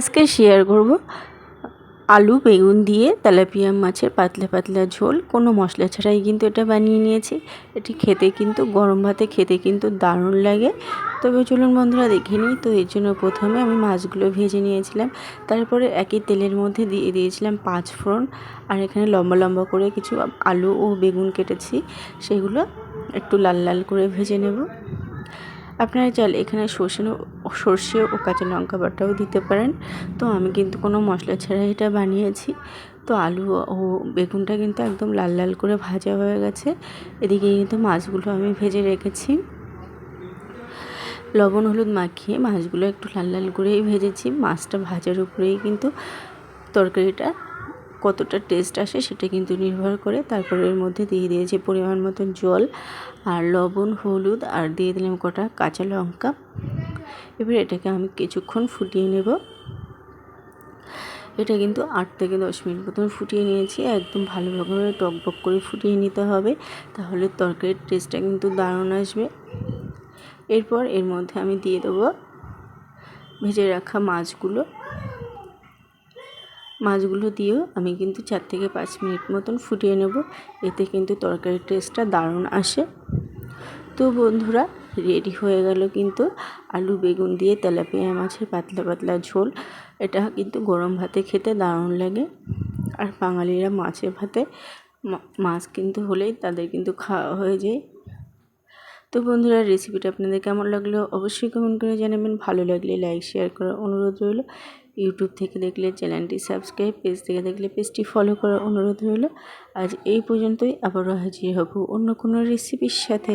আজকে শেয়ার করব আলু, বেগুন দিয়ে তেলাপিয়া মাছের পাতলা পাতলা ঝোল। কোনো মশলা ছাড়াই কিন্তু এটা বানিয়ে নিয়েছি। এটি খেতে কিন্তু, গরম ভাতে খেতে কিন্তু দারুণ লাগে। তবে চলুন বন্ধুরা, দেখে নিই। তো এর জন্য প্রথমে আমি মাছগুলো ভেজে নিয়েছিলাম। তারপরে একই তেলের মধ্যে দিয়ে দিয়েছিলাম পাঁচ ফোড়ন। আর এখানে লম্বা লম্বা করে কিছু আলু ও বেগুন কেটেছি। সেগুলো একটু লাল লাল করে ভেজে নেব। আপনারা চাইলে এখানে সর্ষে সর্ষে ও কাঁচা লঙ্কা বাটাও দিতে পারেন। তো আমি কিন্তু কোনো মশলা ছাড়া এটা বানিয়েছি। তো আলু ও বেগুনটা কিন্তু একদম লাল লাল করে ভাজা হয়ে গেছে। এদিকে কিন্তু মাছগুলো আমি ভেজে রেখেছি। লবণ, হলুদ মাখিয়ে মাছগুলো একটু লাল লাল করেই ভেজেছি। মাছটা ভাজার উপরেই কিন্তু তরকারিটা কতটা টেস্ট আসে সেটা কিন্তু নির্ভর করে। তারপরে এর মধ্যে দিয়ে দিয়েছি পরিমাণ মতন জল আর লবণ, হলুদ আর দিয়ে দিলাম কটা কাঁচা লঙ্কা। এবার এটাকে আমি কিছুক্ষণ ফুটিয়ে নেব। এটা কিন্তু আট থেকে দশ মিনিট মতন ফুটিয়ে নিয়েছি। একদম ভালোভাবে টক টকবক করে ফুটিয়ে নিতে হবে। তাহলে তরকারির টেস্টটা কিন্তু দারুণ আসবে। এরপর এর মধ্যে আমি দিয়ে দেবো ভেজে রাখা মাছগুলো। মাছগুলো দিয়েও আমি কিন্তু চার থেকে পাঁচ মিনিট মতন ফুটিয়ে নেব। এতে কিন্তু তরকারির টেস্টটা দারুণ আসে। তো বন্ধুরা রেডি হয়ে গেল কিন্তু আলু, বেগুন দিয়ে তেলাপিয়া মাছের পাতলা পাতলা ঝোল। এটা কিন্তু গরম ভাতে খেতে দারুণ লাগে। আর বাঙালিরা মাছে ভাতে মাছ কিন্তু হলেই তাদের কিন্তু খাওয়া হয়ে যায়। তো বন্ধুরা রেসিপিটা আপনাদের কেমন লাগল? অবশ্যই কমেন্ট করে জানাবেন। ভালো লাগলে লাইক শেয়ার করার অনুরোধ রইল। ইউটিউব থেকে দেখলে, চ্যানেলটি সাবস্ক্রাইব, পেজ থেকে দেখলে, পেজটি ফলো করার অনুরোধ রইল। আজ এই পর্যন্তই, আবারও হাজির হব অন্য কোনো রেসিপির সাথে।